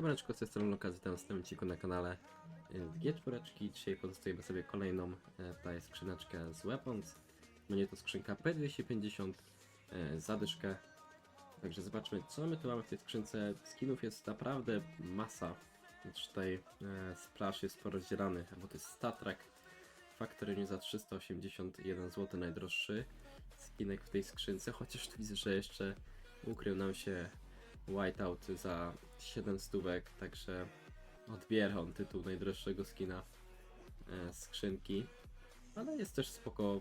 Siemaneczko, z tej strony Lukas, witam w tym na kanale G4. Dzisiaj pozostajemy sobie kolejną e, tutaj skrzyneczkę z Weapons. Będzie to skrzynka P250, e, zadyszkę. Także zobaczmy, co my tu mamy w tej skrzynce. Skinów jest naprawdę masa. Znaczy tutaj e, splash jest porozdzielany, bo to jest Statrak Factory za 381 zł najdroższy skinek w tej skrzynce, chociaż tu widzę, że jeszcze ukrył nam się Whiteout za 7 stówek, także odbiera on tytuł najdroższego skina e, skrzynki. Ale jest też spoko,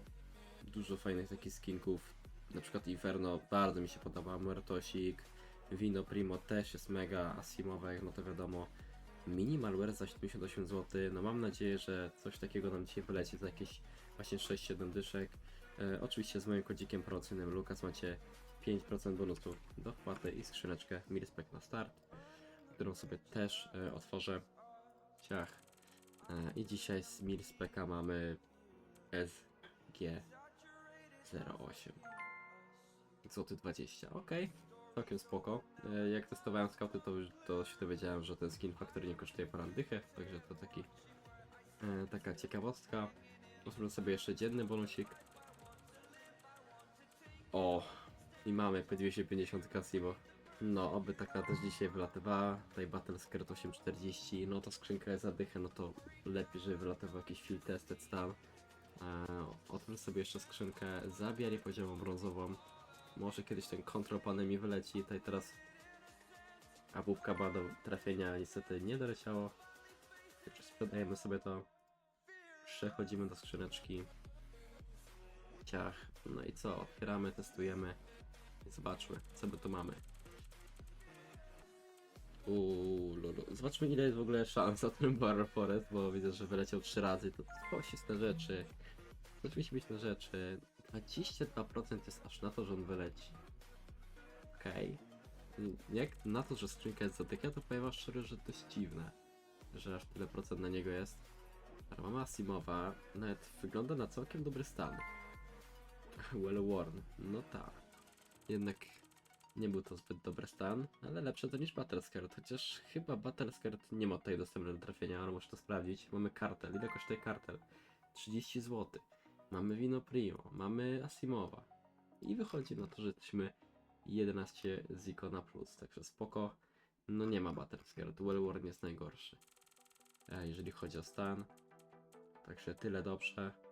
dużo fajnych takich skinków, na przykład Inferno bardzo mi się podoba, Muertosik, Vino Primo też jest mega, Asimowe, no to wiadomo. Minimalware za 78 zł, no mam nadzieję, że coś takiego nam dzisiaj wyleci za jakieś właśnie 6-7 dyszek. E, oczywiście z moim kodzikiem promocyjnym Lukas macie 5% bonusu do wpłaty i skrzyneczkę Milspec na start, którą sobie też e, otworzę. Ciach. E, I dzisiaj z Milspeca mamy SG08. Złoty 20, ok. Całkiem spoko. E, jak testowałem skauty, to już to się dowiedziałem, że ten skin faktory nie kosztuje parandychę, także to taki e, taka ciekawostka. Otwórzę sobie jeszcze dzienny bonusik. O, i mamy P250 Casimo. No, oby taka też dzisiaj wylatywała. Tutaj Battle Skirt 840. No to skrzynka jest zadycha, no to lepiej, żeby wylatywał jakiś field tested stan. Eee, otwórz sobie jeszcze skrzynkę zabijanie poziomą brązową. Może kiedyś ten control panel mi wyleci. Tutaj teraz abówka ma do trafienia niestety nie doleciało. Sprzedajemy sobie to. Przechodzimy do skrzyneczki. Ciach. No i co? Otwieramy, testujemy. Zobaczmy, co my tu mamy. Uuu. Zobaczmy ile jest w ogóle szans na ten Barrow Forest, bo widzę, że wyleciał trzy razy, to pośiste rzeczy. Oczywiście być na rzeczy. 22% jest aż na to, że on wyleci. Okej. Jak na to, że skrzynka jest zatyka, to powiem szczerze, że dość dziwne, że aż tyle procent na niego jest. Ale mama Asimowa nawet wygląda na całkiem dobry stan. Well worn, no tak. Jednak nie był to zbyt dobry stan, ale lepsze to niż Battlescard, chociaż chyba Battlescard nie ma tutaj dostępu do trafienia, ale muszę to sprawdzić. Mamy kartel, ile kosztuje kartel? 30 zł. Mamy Vino Primo, mamy Asimowa. I wychodzi na to, że jesteśmy 11 z Icona Plus, także spoko. No nie ma Battlescard, Wellworn jest najgorszy. E, jeżeli chodzi o stan. Także tyle dobrze.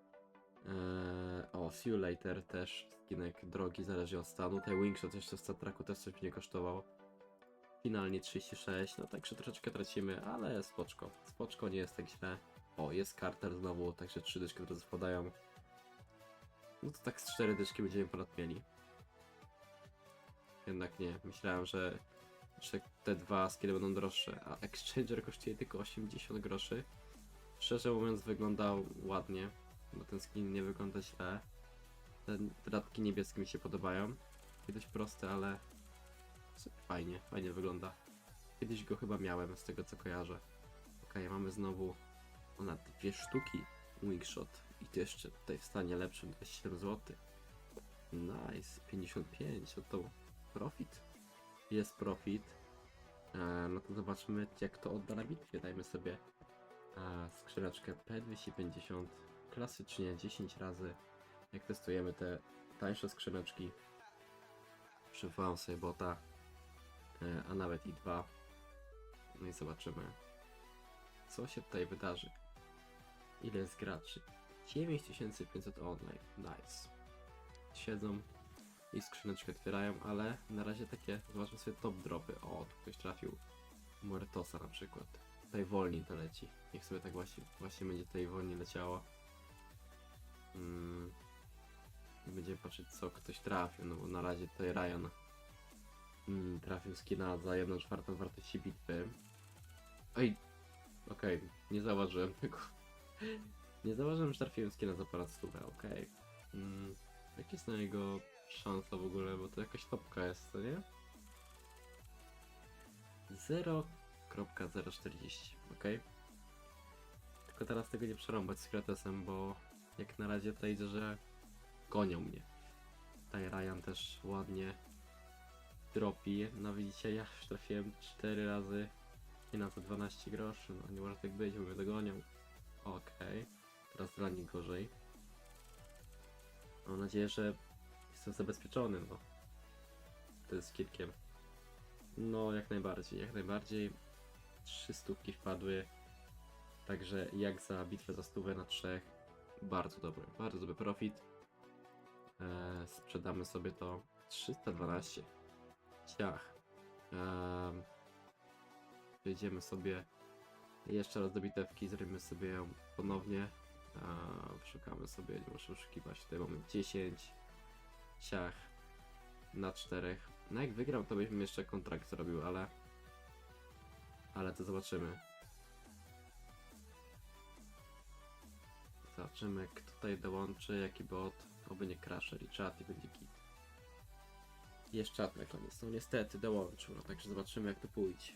Eee, o, See You Later też skinek drogi, zależy od stanu. Tutaj Wingshot jeszcze w Statraku też coś mnie kosztował. Finalnie 36, no także troszeczkę tracimy, ale spoczko. Spoczko, nie jest tak źle. O, jest karter znowu, także trzy dyszki teraz wpadają. No to tak z cztery dyszki będziemy ponad mieli. Jednak nie, myślałem, że, że te dwa skille będą droższe, a Exchanger kosztuje tylko 80 groszy. Szczerze mówiąc wyglądał ładnie, bo ten skin nie wygląda źle. Te dodatki niebieskie mi się podobają. Kiedyś proste, ale fajnie, fajnie wygląda. Kiedyś go chyba miałem z tego co kojarzę. Okej, mamy znowu ponad dwie sztuki wingshot i to jeszcze tutaj w stanie lepszym 27 zł. Nice, 55, to to profit. Jest profit. E, no to zobaczmy jak to odda na bitwie. Dajmy sobie e, skrzyneczkę P250 klasycznie 10 razy. Jak testujemy te tańsze skrzyneczki, przywołam sobie bota, e, a nawet i dwa. No i zobaczymy, co się tutaj wydarzy. Ile jest graczy? 9500 online. Nice. Siedzą i skrzyneczkę otwierają, ale na razie takie, zobaczmy sobie top dropy. O, tu ktoś trafił Muertosa na przykład. Tutaj wolniej to leci. Niech sobie tak właśnie, właśnie będzie tutaj wolniej leciało. Mm. Będziemy patrzeć co ktoś trafił, no bo na razie tutaj Ryan mm, trafił skina za 1 czwartą wartości bitwy. Ej, okej, nie zauważyłem tego. Nie zauważyłem, że trafiłem skina za ponad stówę, okej. Mm, jak jest na niego szansa w ogóle, bo to jakaś topka jest, co nie? 0.040, okej. Tylko teraz tego nie przerąbać z Kratesem, bo jak na razie widzę, że gonią mnie. Tutaj Ryan też ładnie dropi. No widzicie, ja już trafiłem 4 razy skina za 12 groszy, no nie może tak być, bo mnie dogonią. Okej, teraz dla nich gorzej. Mam nadzieję, że jestem zabezpieczony, no. To jest kilkiem. No, jak najbardziej, jak najbardziej. Trzy stówki wpadły. Także jak za bitwę za stówę na trzech. Bardzo dobry, bardzo dobry profit. Eee, sprzedamy sobie to 312. Ciach. Eee, Wejdziemy sobie jeszcze raz do bitewki, zrobimy sobie ją ponownie. Eee, szukamy sobie, nie muszę oszukiwać. Tutaj mamy 10. Ciach. Na czterech. No jak wygram, to byśmy jeszcze kontrakt zrobił, ale... Ale to zobaczymy. Zobaczymy, kto tutaj dołączy, jaki bot. Oby nie crasher i czat i będzie git. Jest czat na koniec. No niestety dołączył, no także zobaczymy jak to pójdzie.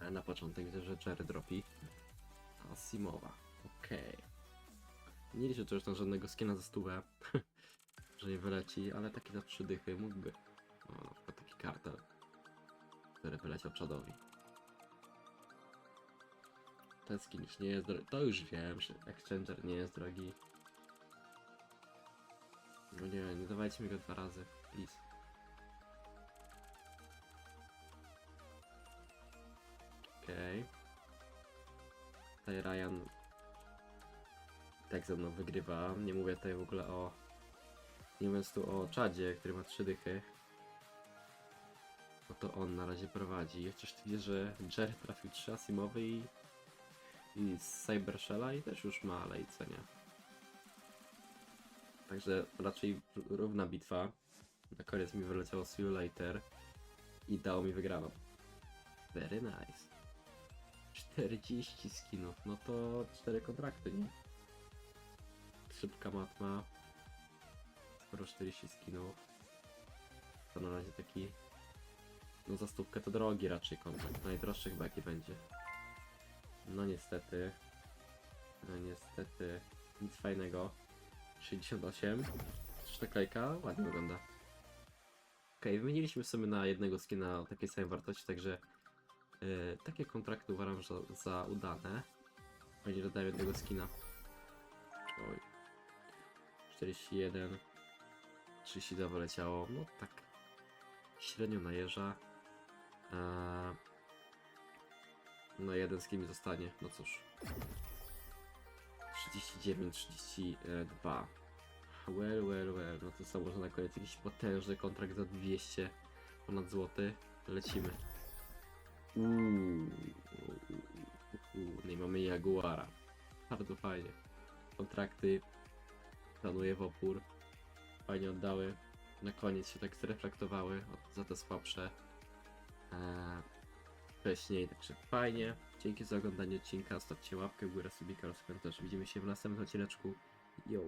Ale na początek widzę, że Jerry dropi. Asimowa. Okej. Nie liczę już na żadnego skina za stówę, że nie wyleci, ale taki za trzy dychy mógłby. No, na przykład taki kartel, który wyleciał czadowi. Ten skin już nie jest drogi. To już wiem, że Exchanger nie jest drogi. No nie, nie dawajcie mi go dwa razy, please. Okej. Tutaj Ryan tak ze mną wygrywa. Nie mówię tutaj w ogóle o... Nie mówiąc tu o Czadzie, który ma trzy dychy. To on na razie prowadzi. Chociaż widzę, że Jerry trafił trzy asimowy i... I z Cyber Shella i też już ma lejce, nie? Także raczej równa bitwa. Na koniec mi wyleciało See You Later i dało mi wygraną. Very nice. 40 skinów, no to 4 kontrakty, nie? Szybka matma. Skoro 40 skinów. To na razie taki... No za stówkę to drogi raczej kontrakt. Najdroższy chyba jaki będzie. No niestety. No niestety. Nic fajnego. 68. Też naklejka ładnie wygląda. Okej, wymieniliśmy sobie na jednego skina o takiej samej wartości, także yy, takie kontrakty uważam że za udane. Będzie dodaję jednego skina. Oj. 41. 32 wyleciało. No tak. Średnio najeżdża. Eee, no jeden skin mi zostanie. No cóż. 39, 32. Well, well, well. No to co, może na koniec jakiś potężny kontrakt za 200 ponad złoty. Lecimy. Uuu. No i mamy Jaguara. Bardzo fajnie. Kontrakty planuję w opór. Fajnie oddały. Na koniec się tak zreflektowały za te słabsze. Eee, wcześniej, także fajnie. Dzięki za oglądanie odcinka. Stawcie łapkę w górę, subika oraz komentarz. Widzimy się w następnym odcineczku. Yo!